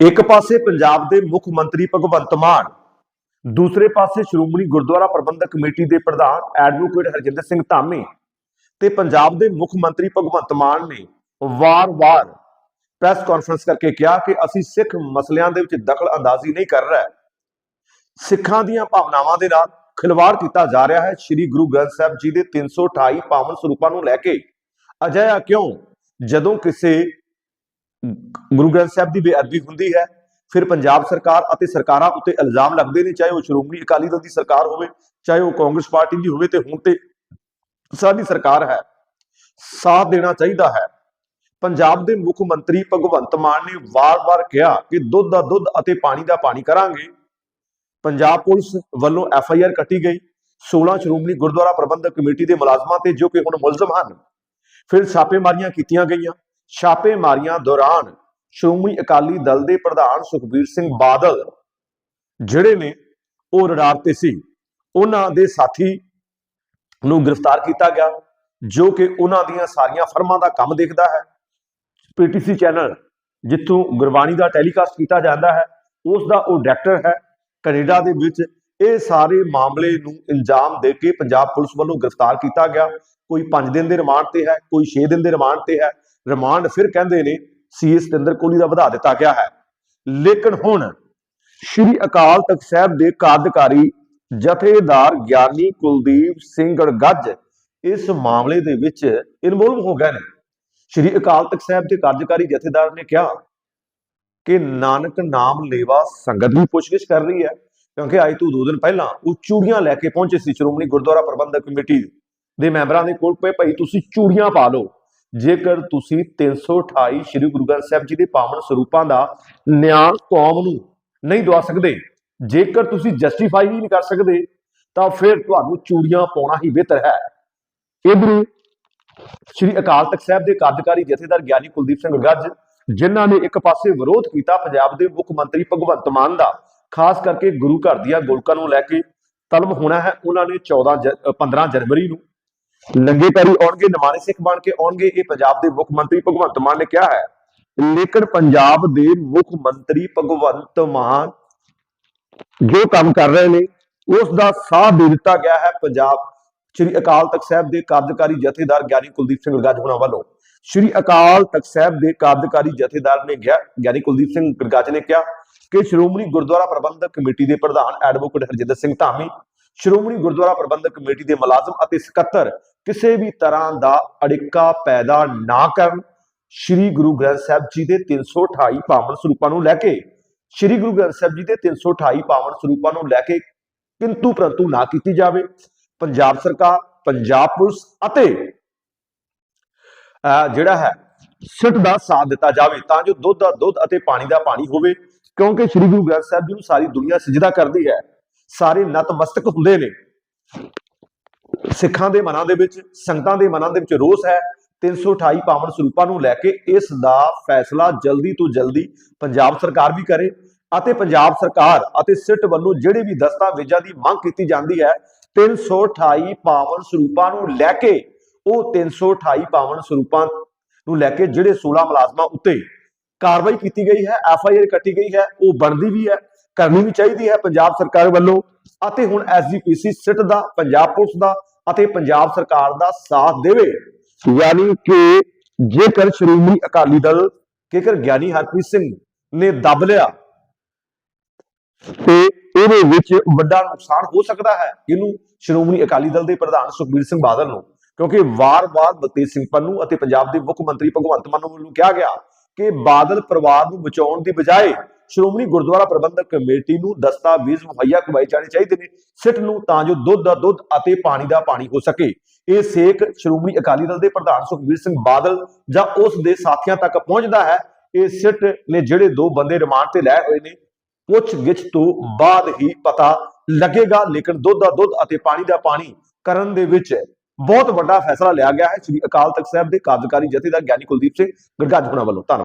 ਇੱਕ ਪਾਸੇ ਪੰਜਾਬ ਦੇ ਮੁੱਖ ਮੰਤਰੀ ਭਗਵੰਤ ਮਾਨ, ਦੂਸਰੇ ਪਾਸੇ ਸ਼੍ਰੋਮਣੀ ਗੁਰਦੁਆਰਾ ਪ੍ਰਬੰਧਕ ਕਮੇਟੀ ਦੇ ਪ੍ਰਧਾਨ ਐਡਵੋਕੇਟ ਹਰਜਿੰਦਰ ਸਿੰਘ ਧਾਮੀ ਤੇ ਪੰਜਾਬ ਦੇ ਮੁੱਖ ਮੰਤਰੀ ਭਗਵੰਤ ਮਾਨ ਨੇ ਵਾਰ-ਵਾਰ ਪ੍ਰੈਸ ਕਾਨਫਰੰਸ ਕਰਕੇ ਕਿਹਾ ਕਿ ਅਸੀਂ ਸਿੱਖ ਮਸਲਿਆਂ ਦੇ ਵਿੱਚ ਦਖਲ ਅੰਦਾਜ਼ੀ ਨਹੀਂ ਕਰ ਰਹੇ। ਸਿੱਖਾਂ ਦੀਆਂ ਭਾਵਨਾਵਾਂ ਦੇ ਨਾਲ ਖਿਲਵਾੜ ਕੀਤਾ ਜਾ ਰਿਹਾ ਹੈ। ਸ੍ਰੀ ਗੁਰੂ ਗ੍ਰੰਥ ਸਾਹਿਬ ਜੀ ਦੇ 328 ਪਾਵਨ ਸਰੂਪਾਂ ਨੂੰ ਲੈ ਕੇ ਅਜਿਹਾ ਕਿਉਂ? ਜਦੋਂ ਕਿਸੇ ਗੁਰੂ ਗ੍ਰੰਥ ਸਾਹਿਬ ਦੀ ਬੇਅਦਬੀ ਹੁੰਦੀ ਹੈ, ਫਿਰ ਪੰਜਾਬ ਸਰਕਾਰ ਅਤੇ ਸਰਕਾਰਾਂ ਉੱਤੇ ਇਲਜ਼ਾਮ ਲੱਗਦੇ ਨੇ, ਚਾਹੇ ਉਹ ਸ਼੍ਰੋਮਣੀ ਅਕਾਲੀ ਦਲ ਦੀ ਸਰਕਾਰ ਹੋਵੇ, ਚਾਹੇ ਉਹ ਕਾਂਗਰਸ ਪਾਰਟੀ ਦੀ ਹੋਵੇ, ਤੇ ਹੁਣ ਤੇ ਸਾਡੀ ਸਰਕਾਰ ਹੈ। ਸਾਥ ਦੇਣਾ ਚਾਹੀਦਾ ਹੈ। ਪੰਜਾਬ ਦੇ ਮੁੱਖ ਮੰਤਰੀ ਭਗਵੰਤ ਮਾਨ ਨੇ ਵਾਰ-ਵਾਰ ਕਿਹਾ ਕਿ ਦੁੱਧ ਦਾ ਦੁੱਧ ਅਤੇ ਪਾਣੀ ਦਾ ਪਾਣੀ ਕਰਾਂਗੇ। ਪੰਜਾਬ ਪੁਲਿਸ ਵੱਲੋਂ ਐਫ ਆਈ ਆਰ ਕੱਟੀ ਗਈ। 16 ਸ਼੍ਰੋਮਣੀ ਗੁਰਦੁਆਰਾ ਪ੍ਰਬੰਧਕ ਕਮੇਟੀ ਦੇ ਮੁਲਾਜ਼ਮਾਂ ਤੇ ਜੋ ਕਿ ਹੁਣ ਮੁਲਜ਼ਮ ਹਨ, ਫਿਰ ਛਾਪੇਮਾਰੀਆਂ ਕੀਤੀਆਂ ਗਈਆਂ। ਛਾਪੇਮਾਰੀਆਂ ਦੌਰਾਨ ਸ਼੍ਰੋਮਣੀ ਅਕਾਲੀ ਦਲ ਦੇ ਪ੍ਰਧਾਨ ਸੁਖਬੀਰ ਸਿੰਘ ਬਾਦਲ, ਜਿਹੜੇ ਨੇ ਉਹ ਰਡਾਰ ਤੇ ਸੀ, ਉਹਨਾਂ ਦੇ ਸਾਥੀ ਨੂੰ ਗ੍ਰਿਫਤਾਰ ਕੀਤਾ ਗਿਆ, ਜੋ ਕਿ ਉਹਨਾਂ ਦੀਆਂ ਸਾਰੀਆਂ ਫਰਮਾਂ ਦਾ ਕੰਮ ਦੇਖਦਾ ਹੈ। ਪੀਟੀਸੀ ਚੈਨਲ ਜਿੱਥੋਂ ਗੁਰਬਾਣੀ ਦਾ ਟੈਲੀਕਾਸਟ ਕੀਤਾ ਜਾਂਦਾ ਹੈ ਉਸ ਦਾ ਉਹ ਡਾਇਰੈਕਟਰ ਹੈ। ਕੈਨੇਡਾ ਦੇ ਵਿੱਚ ਇਹ ਸਾਰੇ ਮਾਮਲੇ ਨੂੰ ਇੰਜਾਮ ਦੇ ਕੇ ਪੰਜਾਬ ਪੁਲਿਸ ਵੱਲੋਂ ਗ੍ਰਿਫਤਾਰ ਕੀਤਾ ਗਿਆ। ਕੋਈ 5 ਦਿਨ ਦੇ ਰਿਮਾਂਡ ਤੇ ਹੈ, ਕੋਈ 6 ਦਿਨ ਦੇ ਰਿਮਾਂਡ ਤੇ ਹੈ। ਰਿਮਾਂਡ ਫਿਰ ਕਹਿੰਦੇ ਨੇ, ਸੀ ਸਤਿੰਦਰ ਕੋਲੀ ਦਾ ਵਧਾ ਦਿੱਤਾ ਗਿਆ ਹੈ। ਲੇਕਿਨ ਹੁਣ ਸ਼੍ਰੀ ਅਕਾਲ ਤਖਤ ਸਾਹਿਬ ਦੇ ਕਾਰਜਕਾਰੀ ਜਥੇਦਾਰ ਗਿਆਨੀ ਕੁਲਦੀਪ ਸਿੰਘ ਗੜਗੱਜ ਇਸ ਮਾਮਲੇ ਦੇ ਵਿੱਚ ਇਨਵੋਲਵ ਹੋ ਗਏ ਨੇ। ਸ਼੍ਰੀ ਅਕਾਲ ਤਖਤ ਸਾਹਿਬ ਦੇ ਕਾਰਜਕਾਰੀ ਜਥੇਦਾਰ ਨੇ ਕਿਹਾ ਕਿ ਨਾਨਕ ਨਾਮ ਲੇਵਾ ਸੰਗਤ ਦੀ ਪੁੱਛਗਿੱਛ ਕਰ ਰਹੀ ਹੈ, ਕਿਉਂਕਿ ਅੱਜ ਤੋਂ ਦੋ ਦਿਨ ਪਹਿਲਾਂ ਉਹ ਚੂੜੀਆਂ ਲੈ ਕੇ ਪਹੁੰਚੇ ਸੀ ਸ਼੍ਰੋਮਣੀ ਗੁਰਦੁਆਰਾ ਪ੍ਰਬੰਧਕ ਕਮੇਟੀ ਦੇ ਮੈਂਬਰਾਂ ਦੇ ਕੋਲ ਪਏ ਭਾਈ ਤੁਸੀਂ ਚੂੜੀਆਂ ਪਾ ਲਓ। ਜੇਕਰ ਤੁਸੀਂ 328 ਸ੍ਰੀ ਗੁਰੂ ਗ੍ਰੰਥ ਸਾਹਿਬ ਜੀ ਦੇ ਪਾਵਨ ਸਰੂਪਾਂ ਦਾ ਨਿਆਂ ਕੌਮ ਨੂੰ ਨਹੀਂ ਦਵਾ ਸਕਦੇ ਜੇਕਰ ਤੁਸੀਂ ਜਸਟੀਫਾਈ ਹੀ ਨਹੀਂ ਕਰ ਸਕਦੇ ਤਾਂ ਫਿਰ ਤੁਹਾਨੂੰ ਚੂੜੀਆਂ ਪਾਉਣਾ ਹੀ ਬਿਹਤਰ ਹੈ। ਇਧਰ ਸ੍ਰੀ ਅਕਾਲ ਤਖਤ ਸਾਹਿਬ ਦੇ ਕਾਰਜਕਾਰੀ ਜਥੇਦਾਰ ਗਿਆਨੀ ਕੁਲਦੀਪ ਸਿੰਘ ਗੱਜ ਜਿਨ੍ਹਾਂ ਨੇ ਇੱਕ ਪਾਸੇ ਵਿਰੋਧ ਕੀਤਾ ਪੰਜਾਬ ਦੇ ਮੁੱਖ ਮੰਤਰੀ ਭਗਵੰਤ ਮਾਨ ਦਾ ਖਾਸ ਕਰਕੇ ਗੁਰੂ ਘਰ ਦੀਆਂ ਗੋਲਕਾਂ ਨੂੰ ਲੈ ਕੇ ਤਲਬ ਹੋਣਾ ਹੈ ਉਹਨਾਂ ਨੇ 14 ਜ- ਅ, 15 ਜਨਵਰੀ ਨੂੰ ਨੰਗੇ ਪੈਰੀ ਆਉਣਗੇ, ਨਿਮਾਣੇ ਸਿੱਖ ਬਣ ਕੇ ਆਉਣਗੇ, ਇਹ ਪੰਜਾਬ ਦੇ ਮੁੱਖ ਮੰਤਰੀ ਭਗਵੰਤ ਮਾਨ ਨੇ ਕਿਹਾ ਹੈ। ਲੇਕਿਨ ਪੰਜਾਬ ਦੇ ਮੁੱਖ ਮੰਤਰੀ ਭਗਵੰਤ ਮਾਨ ਜੋ ਕੰਮ ਕਰ ਰਹੇ ਨੇ ਉਸ ਦਾ ਸਾਥ ਦੇ ਦਿੱਤਾ ਗਿਆ ਹੈ ਪੰਜਾਬ ਸ੍ਰੀ ਅਕਾਲ ਤਖਤ ਸਾਹਿਬ ਦੇ ਕਾਰਜਕਾਰੀ ਜਥੇਦਾਰ ਗਿਆਨੀ ਕੁਲਦੀਪ ਸਿੰਘ ਗੜਗੱਜ ਹੋਣਾ ਵੱਲੋਂ। ਸ੍ਰੀ ਅਕਾਲ ਤਖਤ ਸਾਹਿਬ ਦੇ ਕਾਰਜਕਾਰੀ ਜਥੇਦਾਰ ਨੇ ਗਿਆ, ਗਿਆਨੀ ਕੁਲਦੀਪ ਸਿੰਘ ਗੜਗੱਜ ਨੇ ਕਿਹਾ ਕਿ ਸ਼੍ਰੋਮਣੀ ਗੁਰਦੁਆਰਾ ਪ੍ਰਬੰਧਕ ਕਮੇਟੀ ਦੇ ਪ੍ਰਧਾਨ ਐਡਵੋਕੇਟ ਹਰਜਿੰਦਰ ਸਿੰਘ ਧਾਮੀ, ਸ਼੍ਰੋਮਣੀ ਗੁਰਦੁਆਰਾ ਪ੍ਰਬੰਧਕ ਕਮੇਟੀ ਦੇ ਮੁਲਾਜ਼ਮ ਅਤੇ ਸਕੱਤਰ ਕਿਸੇ ਵੀ ਤਰ੍ਹਾਂ ਦਾ ਅੜਿੱਕਾ ਪੈਦਾ ਨਾ ਕਰਨ, ਸ੍ਰੀ ਗੁਰੂ ਗ੍ਰੰਥ ਸਾਹਿਬ ਜੀ ਦੇ 328 ਪਾਵਨ ਸਰੂਪਾਂ ਨੂੰ ਲੈ ਕੇ, ਸ੍ਰੀ ਗੁਰੂ ਗ੍ਰੰਥ ਸਾਹਿਬ ਜੀ ਦੇ 328 ਪਾਵਨ ਸਰੂਪਾਂ ਨੂੰ ਲੈ ਕੇ ਕਿੰਤੂ ਪ੍ਰੰਤੂ ਨਾ ਕੀਤੀ ਜਾਵੇ। ਪੰਜਾਬ ਸਰਕਾਰ, ਪੰਜਾਬ ਪੁਲਿਸ ਅਤੇ, ਅਹ, ਜਿਹੜਾ ਹੈ, ਸਿੱਟ ਦਾ ਸਾਥ ਦਿੱਤਾ ਜਾਵੇ ਤਾਂ ਜੋ ਦੁੱਧ ਦਾ ਦੁੱਧ ਅਤੇ ਪਾਣੀ ਦਾ ਪਾਣੀ ਹੋਵੇ, ਕਿਉਂਕਿ ਸ੍ਰੀ ਗੁਰੂ ਗ੍ਰੰਥ ਸਾਹਿਬ ਜੀ ਨੂੰ ਸਾਰੀ ਦੁਨੀਆ ਸਜਦਾ ਕਰਦੀ ਹੈ। ਸਾਰੇ ਨਤਮਸਤਕ ਹੁੰਦੇ ਨੇ। ਸਿੱਖਾਂ ਦੇ ਮਨਾਂ ਦੇ ਵਿੱਚ, ਸੰਗਤਾਂ ਦੇ ਮਨਾਂ ਦੇ ਵਿੱਚ ਰੋਸ ਹੈ। 328 ਪਾਵਨ ਸਰੂਪਾਂ ਨੂੰ ਲੈ ਕੇ ਇਸ ਦਾ ਫੈਸਲਾ ਜਲਦੀ ਤੋਂ ਜਲਦੀ ਪੰਜਾਬ ਸਰਕਾਰ ਵੀ ਕਰੇ ਅਤੇ ਪੰਜਾਬ ਸਰਕਾਰ ਅਤੇ ਸਿੱਟ ਵੱਲੋਂ ਜਿਹੜੇ ਵੀ ਦਸਤਾਵੇਜ਼ਾਂ ਦੀ ਮੰਗ ਕੀਤੀ ਜਾਂਦੀ ਹੈ 328 ਪਾਵਨ ਸਰੂਪਾਂ ਨੂੰ ਲੈ ਕੇ, ਉਹ 328 ਪਾਵਨ ਸਰੂਪਾਂ ਨੂੰ ਲੈ ਕੇ ਜਿਹੜੇ 16 ਮੁਲਾਜ਼ਮਾਂ ਉੱਤੇ ਕਾਰਵਾਈ ਕੀਤੀ ਗਈ ਹੈ, ਐਫ ਆਈ ਆਰ ਕੱਟੀ ਗਈ ਹੈ, ਉਹ ਬਣਦੀ ਵੀ ਹੈ, ਕਰਨੀ ਵੀ ਚਾਹੀਦੀ ਹੈ ਪੰਜਾਬ ਸਰਕਾਰ ਵੱਲੋਂ ਅਤੇ ਹੁਣ ਐਸਜੀਪੀਸੀ ਸਿੱਟ ਦਾ, ਪੰਜਾਬ ਪੁਲਿਸ ਦਾ ਅਤੇ ਪੰਜਾਬ ਸਰਕਾਰ ਦਾ ਸਾਥ ਦੇਵੇ। ਯਾਨੀ ਕਿ ਜੇਕਰ ਸ਼੍ਰੋਮਣੀ ਅਕਾਲੀ ਦਲ ਜੇਕਰ ਗਿਆਨੀ ਹਰਪ੍ਰੀਤ ਸਿੰਘ ਨੇ ਦੱਬ ਲਿਆ ਤੇ ਇਹਦੇ ਵਿੱਚ ਵੱਡਾ ਨੁਕਸਾਨ ਹੋ ਸਕਦਾ ਹੈ ਇਹਨੂੰ ਸ਼੍ਰੋਮਣੀ ਅਕਾਲੀ ਦਲ ਦੇ ਪ੍ਰਧਾਨ ਸੁਖਬੀਰ ਸਿੰਘ ਬਾਦਲ ਨੂੰ। ਕਿਉਂਕਿ ਵਾਰ-ਵਾਰ ਬਲਤੇਜ ਸਿੰਘ ਪੰਨੂ ਅਤੇ ਪੰਜਾਬ ਦੇ ਮੁੱਖ ਮੰਤਰੀ ਭਗਵੰਤ ਮਾਨ ਵੱਲੋਂ ਕਿਹਾ ਗਿਆ ਕਿ ਬਾਦਲ ਪਰਿਵਾਰ ਨੂੰ ਬਚਾਉਣ ਦੀ ਬਜਾਏ ਸ਼੍ਰੋਮਣੀ ਗੁਰਦੁਆਰਾ ਪ੍ਰਬੰਧਕ ਕਮੇਟੀ ਨੂੰ ਦਸਤਾਵੇਜ਼ ਮੁਹੱਈਆ ਕਰਵਾਏ ਜਾਣੇ ਚਾਹੀਦੇ ਨੇ, ਸਿੱਟ ਨੂੰ ਤਾਂ ਜੋ ਦੁੱਧ ਦਾ ਦੁੱਧ ਅਤੇ ਪਾਣੀ ਦਾ ਪਾਣੀ ਹੋ ਸਕੇ। ਇਹ ਸੇਕ ਸ਼੍ਰੋਮਣੀ ਅਕਾਲੀ ਦਲ ਦੇ ਪ੍ਰਧਾਨ ਸੁਖਬੀਰ ਸਿੰਘ ਬਾਦਲ ਜਾਂ ਉਸ ਦੇ ਸਾਥੀਆਂ ਤੱਕ ਪਹੁੰਚਦਾ ਹੈ। ਇਹ ਸਿੱਟ ਨੇ ਜਿਹੜੇ ਦੋ ਬੰਦੇ ਰਿਮਾਂਡ ਤੇ ਲੈ ਹੋਏ ਨੇ ਪੁੱਛ ਗਿੱਛ ਤੋਂ ਬਾਅਦ ਹੀ ਪਤਾ ਲੱਗੇਗਾ, ਲੇਕਿਨ ਦੁੱਧ ਦਾ ਦੁੱਧ ਅਤੇ ਪਾਣੀ ਦਾ ਪਾਣੀ ਕਰਨ ਦੇ ਵਿੱਚ ਬਹੁਤ ਵੱਡਾ ਫੈਸਲਾ ਲਿਆ ਗਿਆ ਹੈ। ਸ੍ਰੀ ਅਕਾਲ ਤਖਤ ਸਾਹਿਬ ਦੇ ਕਾਰਜਕਾਰੀ ਜਥੇਦਾਰ ਗਿਆਨੀ ਕੁਲਦੀਪ ਸਿੰਘ ਗੜਗੱਜ ਹੋਣਾ ਵੱਲੋਂ। ਧੰਨਵਾਦ।